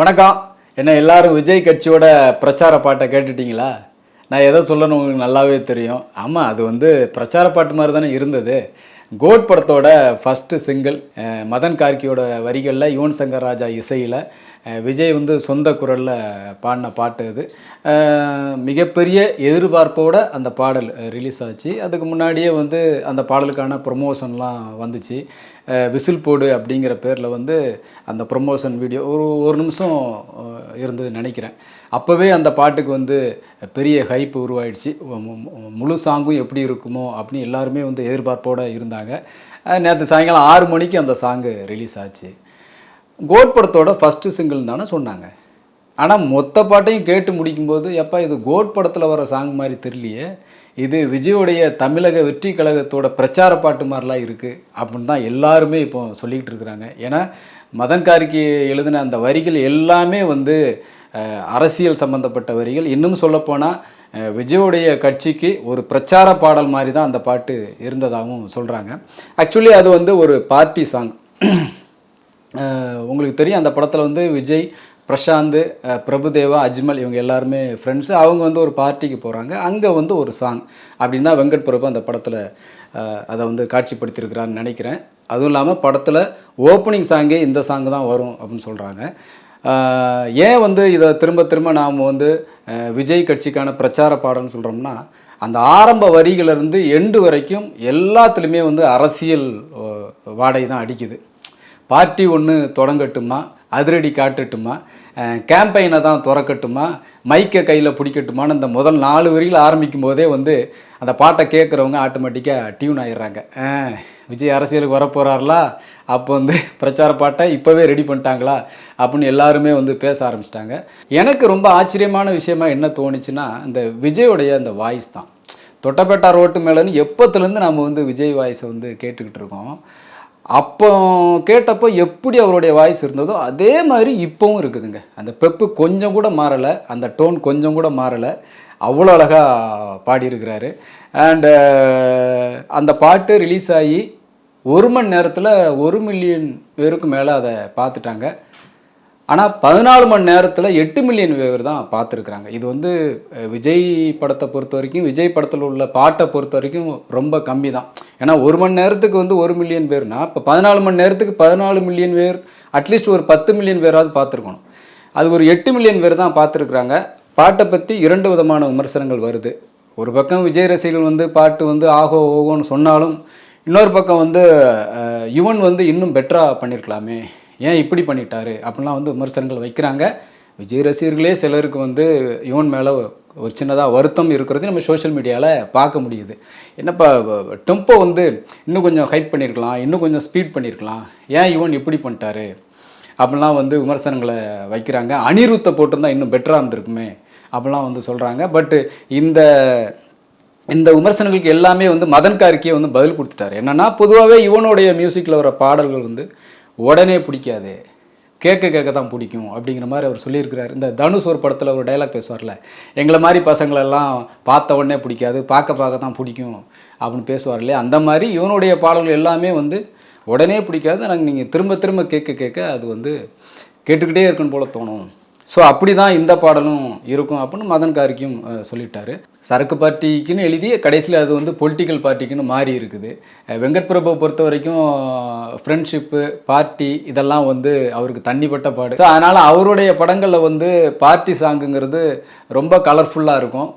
வணக்கம். என்ன எல்லாரும் விஜய் கட்சியோட பிரச்சார பாட்டை கேட்டுட்டீங்களா? நான் எதை சொல்லணும் உங்களுக்கு நல்லாவே தெரியும். ஆமாம் அது வந்து பிரச்சார பாட்டு மாதிரி தானே இருந்தது. கோட் படத்தோட ஃபஸ்ட்டு சிங்கிள் மதன் கார்கியோட வரிகளில் யுவன் சங்கர் ராஜா இசையில் விஜய் வந்து சொந்த குரலில் பாடின பாட்டு அது. மிகப்பெரிய எதிர்பார்ப்போட அந்த பாடல் ரிலீஸ் ஆச்சு. அதுக்கு முன்னாடியே வந்து அந்த பாடலுக்கான ப்ரொமோஷன்லாம் வந்துச்சு. விசில் போடு அப்படிங்கிற பேரில் வந்து அந்த ப்ரொமோஷன் வீடியோ ஒரு ஒரு நிமிஷம் இருந்தது நினைக்கிறேன். அப்போவே அந்த பாட்டுக்கு வந்து பெரிய ஹைப் உருவாயிடுச்சு. மு- முழு சாங்கும் எப்படி இருக்குமோ அப்படின்னு எல்லாருமே வந்து எதிர்பார்ப்போடு இருந்தாங்க. நேற்று சாயங்காலம் ஆறு மணிக்கு அந்த சாங்கு ரிலீஸ் ஆச்சு. கோட் படத்தோட ஃபஸ்ட்டு சிங்கிள் தானே சொன்னாங்க. ஆனால் மொத்த பாட்டையும் கேட்டு முடிக்கும்போது எப்பா இது கோட் படத்தில் வர சாங் மாதிரி தெரியலையே. இது விஜயோடைய தமிழக வெற்றி கழகத்தோட பிரச்சார பாட்டு மாதிரிலாம் இருக்குது அப்படின்னு தான் எல்லாருமே இப்போ சொல்லிக்கிட்டு இருக்கிறாங்க. ஏன்னா மதன் எழுதின அந்த வரிகள் எல்லாமே வந்து அரசியல் சம்மந்தப்பட்ட வரிகள். இன்னும் சொல்லப்போனால் விஜயோடைய கட்சிக்கு ஒரு பிரச்சார பாடல் மாதிரி தான் அந்த பாட்டு இருந்ததாகவும் சொல்கிறாங்க ஆக்சுவலி அது வந்து ஒரு பார்ட்டி சாங் உங்களுக்கு தெரியும் அந்த படத்தில் வந்து விஜய் பிரசாந்த் பிரபுதேவா அஜ்மல் இவங்க எல்லாருமே ஃப்ரெண்ட்ஸு அவங்க வந்து ஒரு பார்ட்டிக்கு போகிறாங்க அங்கே வந்து ஒரு சாங் அப்படின்னு தான் வெங்கட் பிரபு அந்த படத்தில் அதை வந்து காட்சிப்படுத்தியிருக்கிறான்னு நினைக்கிறேன். அதுவும் இல்லாமல் படத்தில் ஓப்பனிங் சாங்கே இந்த சாங்கு தான் வரும் அப்படின்னு சொல்கிறாங்க ஏன் வந்து இதை திரும்ப திரும்ப நாம் வந்து விஜய் கட்சிக்கான பிரச்சார பாடல்னு சொல்கிறோம்னா அந்த ஆரம்ப வரிகளிலிருந்து எண்டு வரைக்கும் எல்லாத்துலேயுமே வந்து அரசியல் வாடகை தான் அடிக்குது. பார்ட்டி ஒன்று தொடங்கட்டுமா? அதிரடி காட்டட்டுமா? கேம்பெயினை தான் திறக்கட்டுமா? மைக்கை கையில் பிடிக்கட்டுமான்னு அந்த முதல் நாலு வரியில் ஆரம்பிக்கும் போதே வந்து அந்த பாட்டை கேட்குறவங்க ஆட்டோமேட்டிக்காக டியூன் ஆயிடுறாங்க. விஜய் அரசியலுக்கு வரப்போகிறார்களா அப்போ வந்து பிரச்சார பாட்டை இப்போவே ரெடி பண்ணிட்டாங்களா? அப்படின்னு எல்லாருமே வந்து பேச ஆரம்பிச்சிட்டாங்க. எனக்கு ரொம்ப ஆச்சரியமான விஷயமா என்ன தோணுச்சுன்னா இந்த விஜயோடைய அந்த வாய்ஸ் தான். தொட்டப்பேட்டா ரோட்டு மேலேன்னு எப்போத்துலேருந்து நம்ம வந்து விஜய் வாய்ஸை வந்து கேட்டுக்கிட்டு இருக்கோம்? அப்போ கேட்டப்போ எப்படி அவருடைய வாய்ஸ் இருந்ததோ அதே மாதிரி இப்போவும் இருக்குதுங்க. அந்த பெப்பு கொஞ்சம் கூட மாறலை அந்த டோன் கொஞ்சம் கூட மாறலை. அவ்வளோ அழகாக பாடியிருக்கிறாரு. அண்டு uh, அந்த பாட்டு ரிலீஸ் ஆகி ஒரு மணி நேரத்தில் ஒரு மில்லியன் பேருக்கு மேலே அதை பார்த்துட்டாங்க. ஆனால் பதினாலு மணி நேரத்தில் எட்டு மில்லியன் வியூவர் தான் பார்த்துருக்குறாங்க. இது வந்து விஜய் படத்தை பொறுத்த வரைக்கும் விஜய் படத்தில் உள்ள பாட்டை பொறுத்த வரைக்கும் ரொம்ப கம்மி தான். ஏன்னா ஒரு மணி நேரத்துக்கு வந்து ஒரு மில்லியன் பேர்னா இப்போ பதினாலு மணி நேரத்துக்கு பதினாலு மில்லியன் பேர் அட்லீஸ்ட் ஒரு பத்து மில்லியன் பேராவது பார்த்துருக்கணும். அது ஒரு எட்டு மில்லியன் பேர் தான் பார்த்துருக்குறாங்க. பாட்டை பற்றி இரண்டு விதமான விமர்சனங்கள் வருது. ஒரு பக்கம் விஜய் ரசிகர்கள் வந்து பாட்டு வந்து ஆகோ ஓகோன்னு சொன்னாலும் இன்னொரு பக்கம் வந்து யுவன் வந்து இன்னும் பெட்டராக பண்ணியிருக்கலாமே ஏன் இப்படி பண்ணிட்டாரு? அப்படிலாம் வந்து விமர்சனங்கள் வைக்கிறாங்க. விஜய் ரசிகர்களே சிலருக்கு வந்து யுவன் மேலே ஒரு சின்னதாக வருத்தம் இருக்கிறது நம்ம சோஷியல் மீடியாவில் பார்க்க முடியுது. என்னப்பா டெம்போ வந்து இன்னும் கொஞ்சம் ஹைட் பண்ணியிருக்கலாம் இன்னும் கொஞ்சம் ஸ்பீட் பண்ணியிருக்கலாம் ஏன் யுவன் இப்படி பண்ணிட்டாரு? அப்படிலாம் வந்து விமர்சனங்களை வைக்கிறாங்க. அனிருத்தை போட்டிருந்தா இன்னும் பெட்டராக இருந்திருக்குமே அப்படிலாம் வந்து சொல்கிறாங்க பட்டு இந்த இந்த விமர்சனங்களுக்கு எல்லாமே வந்து மதன் கார்கே வந்து பதில் கொடுத்துட்டாரு. என்னன்னா பொதுவாகவே இவனுடைய மியூசிக்கில் வர பாடல்கள் வந்து உடனே பிடிக்காது. கேட்க கேட்க தான் பிடிக்கும் அப்படிங்கிற மாதிரி அவர் சொல்லியிருக்கிறார். இந்த தனுஷ் ஒரு படத்தில் ஒரு டைலாக் பேசுவார்ல எங்களை மாதிரி பசங்களெல்லாம் பார்த்த உடனே பிடிக்காது பார்க்க பார்க்க தான் பிடிக்கும் அப்படின்னு பேசுவார் இல்லையா? அந்த மாதிரி இவனுடைய பாடல்கள் எல்லாமே வந்து உடனே பிடிக்காது நாங்கள் நீங்கள் திரும்ப திரும்ப கேட்க கேட்க அது வந்து கேட்டுக்கிட்டே இருக்கணும் போல தோணும். ஸோ அப்படி தான் இந்த பாடலும் இருக்கும் அப்படின்னு மதன் காரிக்கும் சொல்லிட்டாரு. சரக்கு பார்ட்டிக்குன்னு எழுதி கடைசியில் அது வந்து பொலிட்டிக்கல் பார்ட்டிக்குன்னு மாறி இருக்குது. வெங்கட் பிரபு பொறுத்த வரைக்கும் ஃப்ரெண்ட்ஷிப்பு பார்ட்டி இதெல்லாம் வந்து அவருக்கு தண்ணிப்பட்ட பாடு. ஸோ அதனால் அவருடைய படங்களில் வந்து பார்ட்டி சாங்குங்கிறது ரொம்ப கலர்ஃபுல்லாக இருக்கும்.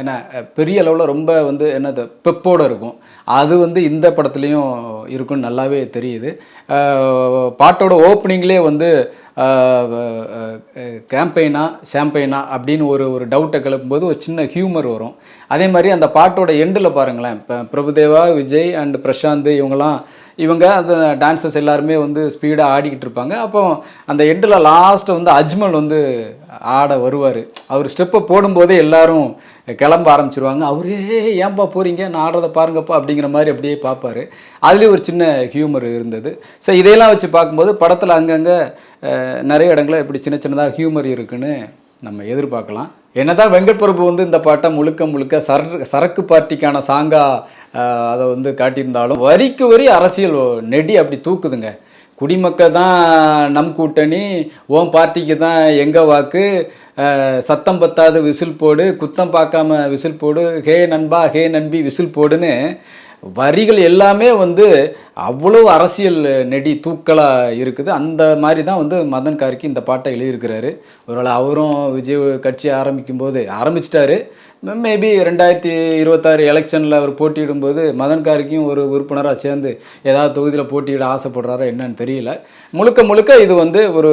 என்ன பெரிய அளவில் ரொம்ப வந்து என்னது பெப்போடு இருக்கும். அது வந்து இந்த படத்துலேயும் இருக்குன்னு நல்லாவே தெரியுது. பாட்டோட ஓப்பனிங்லேயே வந்து கேம்பெயினா ஷாம்பெயினா அப்படின்னு ஒரு ஒரு டவுட்டை கிளப்பும்போது ஒரு சின்ன ஹியூமர் வரும். அதே மாதிரி அந்த பாட்டோட எண்டில் பாருங்களேன் இப்போ பிரபுதேவா விஜய் அண்ட் பிரசாந்த் இவங்கெல்லாம் இவங்க அந்த டான்ஸர்ஸ் எல்லாருமே வந்து ஸ்பீடாக ஆடிக்கிட்டு இருப்பாங்க. அப்போ அந்த எண்டில் லாஸ்ட்டு வந்து அஜ்மல் வந்து ஆட வருவார். அவர் ஸ்டெப்பை போடும்போதே எல்லாரும் கிளம்ப ஆரம்பிச்சிருவாங்க. அவரே ஏன்பா போகிறீங்க நான் ஆடுறதை பாருங்கப்பா அப்படிங்கிற மாதிரி அப்படியே பார்ப்பாரு. அதுலேயும் ஒரு சின்ன ஹியூமர் இருந்தது. ஸோ இதையெல்லாம் வச்சு பார்க்கும்போது படத்தில் அங்கங்கே நிறைய இடங்களில் இப்படி சின்ன சின்னதாக ஹியூமர் இருக்குன்னு நம்ம எதிர்பார்க்கலாம். என்னதான் வெங்கட் பிரபு வந்து இந்த பாட்டை முழுக்க முழுக்க சர சரக்கு பார்ட்டிக்கான சாங்காக அதை வந்து காட்டியிருந்தாலும் வரிக்கு வரி அரசியல் நெடி அப்படி தூக்குதுங்க. குடிமக்கள் தான் நம் கூட்டணி ஓம் பார்ட்டிக்கு தான் எங்கள் வாக்கு சத்தம் பத்தாது விசில் போடு குத்தம் பார்க்காம விசில் போடு ஹே நண்பா ஹே நண்பி விசில் போடுன்னு வரிகள் எல்லாமே வந்து அவ்வளோ அரசியல் நெடி தூக்கலாக இருக்குது. அந்த மாதிரி தான் வந்து மதன் கார்கி இந்த பாட்டை எழுதியிருக்கிறாரு. ஒருவேளை அவரும் விஜய் கட்சி ஆரம்பிக்கும்போது ஆரம்பிச்சிட்டாரு. மேபி ரெண்டாயிரத்தி இருபத்தாறு எலெக்ஷனில் அவர் போட்டியிடும்போது மதன் கார்கியும் ஒரு உறுப்பினராக சேர்ந்து ஏதாவது தொகுதியில் போட்டியிட ஆசைப்படுறாரா என்னன்னு தெரியல. முழுக்க முழுக்க இது வந்து ஒரு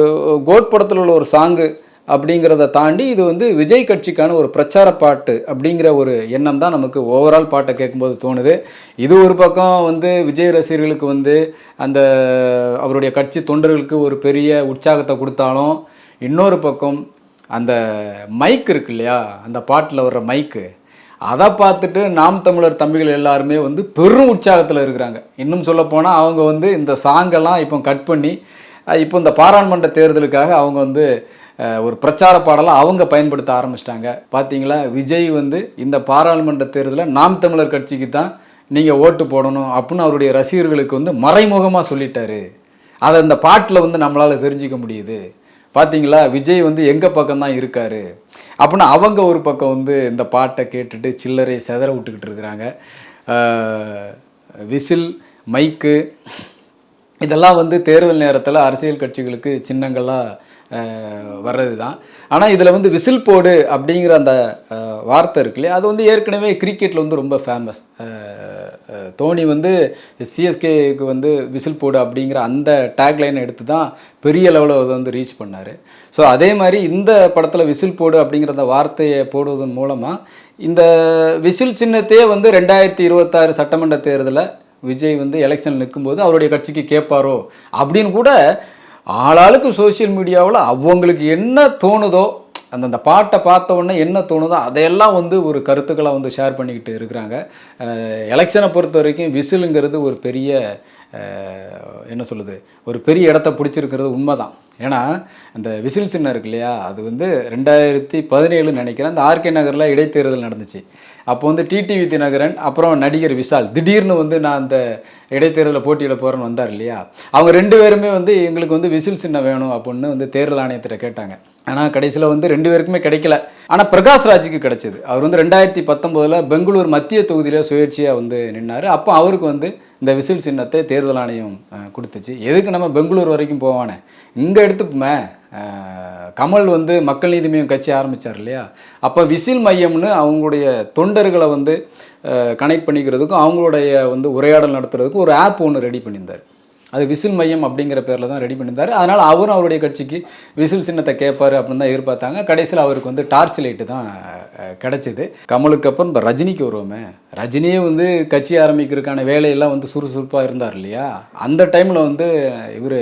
கோட் படத்தில் உள்ள ஒரு சாங்கு அப்படிங்கிறத தாண்டி இது வந்து விஜய் கட்சிக்கான ஒரு பிரச்சார பாட்டு அப்படிங்கிற ஒரு எண்ணம் தான் நமக்கு ஓவரால் பாட்டை கேட்கும்போது தோணுது. இது ஒரு பக்கம் வந்து விஜய் ரசிகர்களுக்கு வந்து அந்த அவருடைய கட்சி தொண்டர்களுக்கு ஒரு பெரிய உற்சாகத்தை கொடுத்தாலும் இன்னொரு பக்கம் அந்த மைக் இருக்கு இல்லையா? அந்த பாட்டில் வர்ற மைக்கு அதை பார்த்துட்டு நாம் தமிழர் தம்பிகள் எல்லாருமே வந்து பெரும் உற்சாகத்தில் இருக்கிறாங்க. இன்னும் சொல்லப்போனால் அவங்க வந்து இந்த சாங்கெல்லாம் இப்போ கட் பண்ணி இப்போ இந்த பாராளுமன்ற தேர்தலுக்காக அவங்க வந்து ஒரு பிரச்சார பாடலை அவங்க பயன்படுத்த ஆரம்பிச்சிட்டாங்க. பார்த்தீங்களா விஜய் வந்து இந்த பாராளுமன்ற தேர்தலில் நாம் தமிழர் கட்சிக்கு தான் நீங்கள் ஓட்டு போடணும் அப்படின்னு அவருடைய ரசிகர்களுக்கு வந்து மறைமுகமாக சொல்லிட்டாரு. அதை இந்த பாட்டில் வந்து நம்மளால் தெரிஞ்சிக்க முடியுது. பார்த்தீங்களா விஜய் வந்து எங்கள் பக்கம் தான் இருக்கார். அப்படின்னா அவங்க ஒரு பக்கம் வந்து இந்த பாட்டை கேட்டுட்டு சில்லறை செதற விட்டுக்கிட்டு இருக்கிறாங்க. விசில் மைக்கு இதெல்லாம் வந்து தேர்தல் நேரத்தில் அரசியல் கட்சிகளுக்கு சின்னங்களாக வர்றது தான் ஆனால் இதில் வந்து விசில் போடு அப்படிங்கிற அந்த வார்த்தை இருக்கு இல்லையா? அது வந்து ஏற்கனவே கிரிக்கெட்டில் வந்து ரொம்ப ஃபேமஸ் தோனி வந்து சிஎஸ்கேக்கு வந்து விசில் போடு அப்படிங்கிற அந்த டேக்லைனை எடுத்து தான் பெரிய லெவலில் அதை வந்து ரீச் பண்ணார். ஸோ அதே மாதிரி இந்த படத்தில் விசில் போடு அப்படிங்கிற அந்த வார்த்தையை போடுவதன் மூலமாக இந்த விசில் சின்னத்தையே வந்து ரெண்டாயிரத்தி இருபத்தாறு சட்டமன்ற தேர்தலில் விஜய் வந்து எலெக்ஷன் நிற்கும்போது அவருடைய கட்சிக்கு கேட்பாரோ? அப்படின்னு கூட ஆளாளுக்கு சோஷியல் மீடியாவில் அவங்களுக்கு என்ன தோணுதோ அந்தந்த பாட்டை பார்த்த உடனே என்ன தோணுதோ அதையெல்லாம் வந்து ஒரு கருத்துக்களை வந்து ஷேர் பண்ணிக்கிட்டு இருக்கிறாங்க. எலெக்ஷனை பொறுத்த வரைக்கும் விசிலுங்கிறது ஒரு பெரிய என்ன சொல்லுது? ஒரு பெரிய இடத்த பிடிச்சிருக்கிறது உண்மைதான். ஏன்னா அந்த விசில் சின்னம் இருக்கு இல்லையா? அது வந்து ரெண்டாயிரத்தி பதினேழு நினைக்கிறேன். அந்த ஆர்கே நகரில் இடைத்தேர்தல் நடந்துச்சு. அப்போ வந்து டிடிவி தினகரன் அப்புறம் நடிகர் விஷால். திடீர்னு வந்து நான் அந்த இடைத்தேர்தலில் போட்டியிட போகிறேன்னு வந்தார் இல்லையா? அவங்க ரெண்டு பேருமே வந்து எங்களுக்கு வந்து விசில் சின்னம் வேணும் அப்படின்னு வந்து தேர்தல் ஆணையத்திட்ட கேட்டாங்க. ஆனால் கடைசியில் வந்து ரெண்டு பேருக்குமே கிடைக்கல. ஆனால் பிரகாஷ் ராஜுக்கு கிடைச்சது. அவர் வந்து ரெண்டாயிரத்தி பத்தொம்போதில் பெங்களூர் மத்திய தொகுதியில் சுயேட்சையாக வந்து நின்னார். அப்போ அவருக்கு வந்து இந்த விசில் சின்னத்தை தேர்தல் ஆணையம் கொடுத்துச்சு. எதுக்கு நம்ம பெங்களூர் வரைக்கும் போவானே? இங்கே எடுத்துப்போமே. கமல் வந்து மக்கள் நீதி மையம் கட்சி ஆரம்பித்தார் இல்லையா? அப்போ விசில் மையம்னு அவங்களுடைய தொண்டர்களை வந்து கனெக்ட் பண்ணிக்கிறதுக்கும் அவங்களுடைய வந்து உரையாடல் நடத்துறதுக்கும் ஒரு ஆப் ஒன்று ரெடி பண்ணியிருந்தார். அது விசில் மையம் அப்படிங்கிற பேரில் தான் ரெடி பண்ணியிருந்தார். அதனால் அவரும் அவருடைய கட்சிக்கு விசில் சின்னத்தை கேட்பாரு அப்படின்னு தான் எதிர்பார்த்தாங்க. கடைசியில் அவருக்கு வந்து டார்ச் லைட்டு தான் கிடச்சிது. கமலுக்கு அப்புறம் இப்போ ரஜினிக்கு வருவோமே. ரஜினியே வந்து கட்சி ஆரம்பிக்கிறதுக்கான வேலையெல்லாம் வந்து சுறுசுறுப்பாக இருந்தார் இல்லையா? அந்த டைமில் வந்து இவர்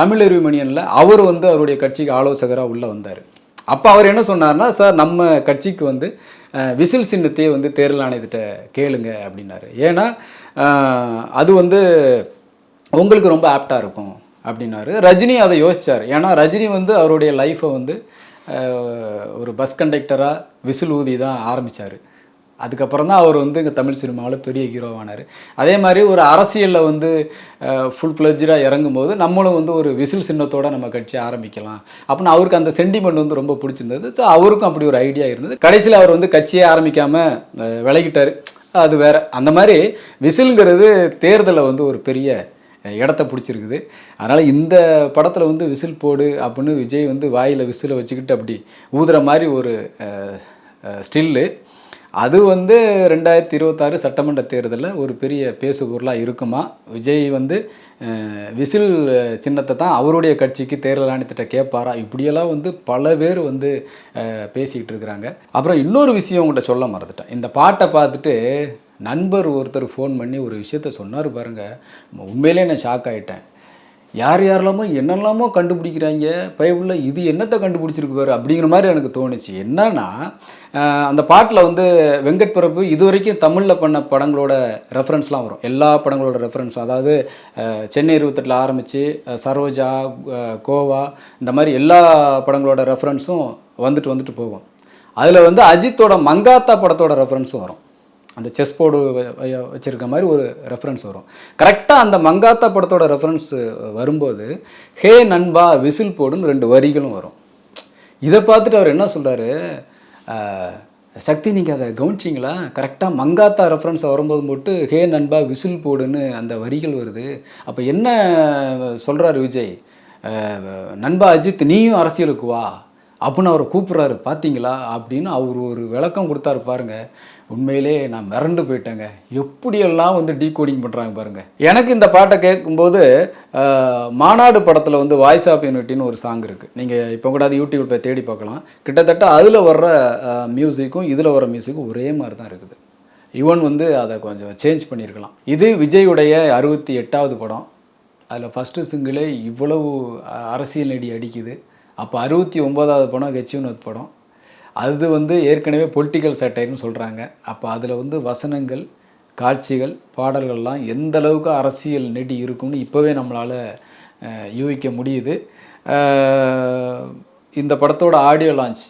தமிழறிவு மணியனில் அவர் வந்து அவருடைய கட்சிக்கு ஆலோசகராக உள்ளே வந்தார். அப்போ அவர் என்ன சொன்னார்னா சார் நம்ம கட்சிக்கு வந்து விசில் சின்னத்தையே வந்து தேர்தல் ஆணையத்திட்ட கேளுங்க அப்படின்னாரு. ஏன்னா அது வந்து உங்களுக்கு ரொம்ப ஆப்டாக இருக்கும் அப்படின்னாரு. ரஜினி அதை யோசித்தார் ஏன்னா ரஜினி வந்து அவருடைய லைஃப்பை வந்து ஒரு பஸ் கண்டக்டராக விசில் ஊதி தான் ஆரம்பித்தார் அதுக்கப்புறம் தான் அவர் வந்து இங்கே தமிழ் சினிமாவில் பெரிய ஹீரோவானார் அதே மாதிரி ஒரு அரசியலில் வந்து ஃபுல் ஃப்ளெஜ்டாக இறங்கும்போது நம்மளும் வந்து ஒரு விசில் சின்னத்தோடு நம்ம கட்சி ஆரம்பிக்கலாம். அப்படின்னு அவருக்கு அந்த சென்டிமெண்ட் வந்து ரொம்ப பிடிச்சிருந்தது. ஸோ அவருக்கும் அப்படி ஒரு ஐடியா இருந்தது. கடைசியில் அவர் வந்து கட்சியே ஆரம்பிக்காமல் விலகிட்டார். அது வேற. அந்த மாதிரி விசில்ங்கிறது தேர்தலில் வந்து ஒரு பெரிய இடத்த பிடிச்சிருக்குது. அதனால் இந்த படத்தில் வந்து விசில் போடு அப்படின்னு விஜய் வந்து வாயில் விசிலை வச்சுக்கிட்டு அப்படி ஊதுற மாதிரி ஒரு ஸ்டில்லு. அது வந்து ரெண்டாயிரத்தி இருபத்தாறு சட்டமன்ற தேர்தலில் ஒரு பெரிய பேசு பொருளாக இருக்குமா? விஜய் வந்து விசில் சின்னத்தை தான் அவருடைய கட்சிக்கு தேர்தல் ஆணையத்திட்ட கேட்பாரா இப்படியெல்லாம் வந்து பல பேர் வந்து பேசிக்கிட்டு இருக்கிறாங்க. அப்புறம் இன்னொரு விஷயம் உங்கள்கிட்ட சொல்ல மறந்துட்டேன். இந்த பாட்டை பார்த்துட்டு நண்பர் ஒருத்தர் ஃபோன் பண்ணி ஒரு விஷயத்த சொன்னார் பாருங்கள் உண்மையிலே நான் ஷாக் ஆகிட்டேன் யார் யாரெல்லாமோ என்னெல்லாமோ கண்டுபிடிக்கிறாங்க. பைபிளில் இது என்னத்தை கண்டுபிடிச்சிருக்கு பாரு அப்படிங்கிற மாதிரி எனக்கு தோணுச்சு. என்னன்னா அந்த பாட்டில் வந்து வெங்கட் பிறப்பு இது வரைக்கும் தமிழில் பண்ண படங்களோட ரெஃபரன்ஸ்லாம் வரும். எல்லா படங்களோட ரெஃபரன்ஸ் அதாவது சென்னை இருபத்தெட்டில் ஆரம்பித்து சரோஜா கோவா இந்த மாதிரி எல்லா படங்களோட ரெஃபரன்ஸும் வந்துட்டு வந்துட்டு போகும். அதில் வந்து அஜித்தோட மங்காத்தா படத்தோட ரெஃபரன்ஸும் வரும். அந்த செஸ் போர்டு வச்சுருக்க மாதிரி ஒரு ரெஃபரன்ஸ் வரும். கரெக்டாக அந்த மங்காத்தா படத்தோட ரெஃபரன்ஸ் வரும்போது ஹே நண்பா விசில் போடுன்னு ரெண்டு வரிகளும் வரும். இதை பார்த்துட்டு அவர் என்ன சொல்கிறாரு சக்தி நீங்கள் அதை கவனிச்சிங்களா? கரெக்டாக மங்காத்தா ரெஃபரன்ஸ் வரும்போது மட்டும் ஹே நண்பா விசில் போடுன்னு அந்த வரிகள் வருது. அப்போ என்ன சொல்கிறாரு விஜய்? நண்பா அஜித் நீயும் அரசியலுக்கு வா. அப்படின்னு அவரை கூப்பிட்றாரு. பார்த்தீங்களா அப்படின்னு அவர் ஒரு விளக்கம் கொடுத்தாரு பாருங்கள் உண்மையிலே நான் மிரண்டு போயிட்டேங்க. எப்படியெல்லாம் வந்து டீகோடிங் பண்ணுறாங்க பாருங்க. எனக்கு இந்த பாட்டை கேட்கும்போது மாநாடு படத்தில் வந்து வாய்ஸ் ஆஃப் யூனிட்டின்னு ஒரு சாங் இருக்குது நீங்கள் இப்போ கூட அது யூடியூப் போய் தேடி பார்க்கலாம். கிட்டத்தட்ட அதில் வர்ற மியூசிக்கும் இதில் வர மியூசிக்கும் ஒரே மாதிரி தான் இருக்குது. யுவன் வந்து அதை கொஞ்சம் சேஞ்ச் பண்ணியிருக்கலாம். இது விஜயுடைய அறுபத்தி எட்டாவது படம். அதில் ஃபஸ்ட்டு சிங்கிளே இவ்வளவு அரசியல் நெடி அடிக்குது. அப்போ அறுபத்தி ஒம்போதாவது படம் கெச்சியூனத் படம். அது வந்து ஏற்கனவே பொலிட்டிக்கல் சட்டைன்னு சொல்கிறாங்க அப்போ அதில் வந்து வசனங்கள் காட்சிகள் பாடல்கள்லாம் எந்த அளவுக்கு அரசியல் நெடி இருக்கும்னு இப்போவே நம்மளால் யூகிக்க முடியுது. இந்த படத்தோட ஆடியோ லான்ச்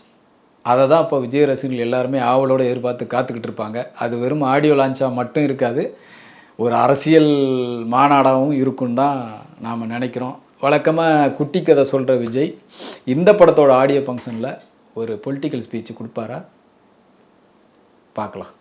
அதை தான் இப்போ விஜய் ரசிகர்கள் எல்லாருமே ஆவலோடு எதிர்பார்த்து காத்துக்கிட்டு இருப்பாங்க. அது வெறும் ஆடியோ லான்ச்சாக மட்டும் இருக்காது. ஒரு அரசியல் மாநாடாகவும் இருக்குன்னு தான் நாம் நினைக்கிறோம். வழக்கமாக குட்டி கதை சொல்கிற விஜய் இந்த படத்தோட ஆடியோ ஃபங்க்ஷனில் ஒரு பொலிட்டிக்கல் ஸ்பீச் கொடுப்பாரா? பார்க்கலாம்.